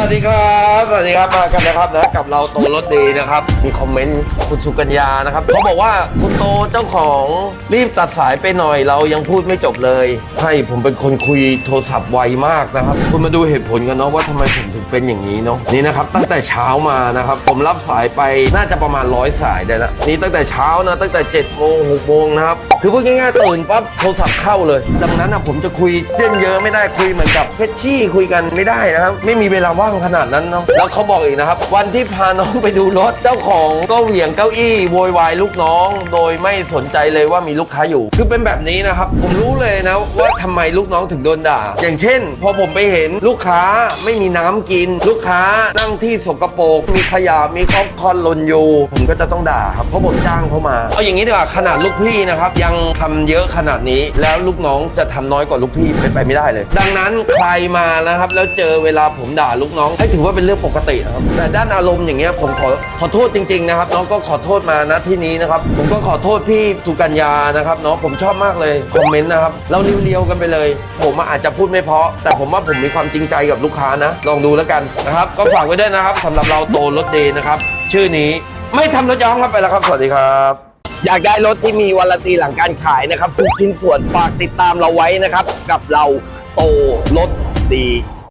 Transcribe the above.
วัสดีครับ สวัสดีครับมากันนะครับนะกับเราโตรถดีนะครับ มีคอมเมนต์คุณสุกัญญานะครับเขาบอกว่าคุณโตเจ้าของรีบตัดสายไปหน่อยเรายังพูดไม่จบเลยให้ผมเป็นคนคุยโทรศัพท์ไวมากนะครับ คุณมาดูเหตุผลกันเนาะว่าทำไมผมถึงเป็นอย่างนี้เนาะนี่นะครับ ตั้งแต่เช้ามานะครับ ผมรับสายไปน่าจะประมาณร้อยสายได้ล้วนี่ตั้งแต่เช้านะตั้งแต่7จ็ดโมงหกโมงนะครับคือพูดง่ายๆตื่นปั๊บโทรศัพท์เข้าเลย ดังนั้นนะผมจะคุยเจ้นเยอะไม่ได้คุยเหมือนกับเฟชชี่คุยกันไม่ได้นะครับ ไม่มีเวลาว่างขนาดนั้นเนาะแล้วเขาบอกอีกนะครับ วันที่พาน้องไปดูรถเจ้าของก็เหวี่ยงเก้าอี้โวยวายลูกน้อง โดยไม่สนใจเลยว่ามีลูกค้าอยู่ คือเป็นแบบนี้นะครับ ผมรู้เลยนะว่าทำไมลูกน้องถึงโดนด่า อย่างเช่น พอผมไปเห็นลูกค้าไม่มีน้ำกิน ลูกค้านั่งที่สกปรกมีขยะมีคอปคอนลนอยู่ผมก็จะต้องด่าครับเพราะผมจ้างเขามาเอาอย่างนี้ดีกว่าขนาดลูกพี่นะครับ ยังทำเยอะขนาดนี้ แล้วลูกน้องจะทำน้อยกว่าลูกพี่เป็นไปไม่ได้เลย ดังนั้นใครมานะครับ แล้วเจอเวลาผมด่าลูกน้องให้ถือว่าเป็นเรื่องปกตินะครับแต่ด้านอารมณ์อย่างเงี้ยผมขอขอโทษจริงๆนะครับน้องก็ขอโทษมาณที่นี้นะครับผมก็ขอโทษพี่สุกัญญานะครับเนาะผมชอบมากเลยคอมเมนต์นะครับเราเรียวๆกันไปเลย ผมอาจจะพูดไม่เพาะ แต่ผมว่าผมมีความจริงใจกับลูกค้านะ ลองดูแล้วกันนะครับก็ฝากไว้ด้วยนะครับสำหรับเราโตรถเดย์นะครับชื่อนี้ไม่ทำรถย้อมครับไปแล้วครับ สวัสดีครับอยากได้รถที่มีวารันตีหลังการขายนะครับทุกชิ้นส่วนฝากติดตามเราไว้นะครับ กับเราโตรถดี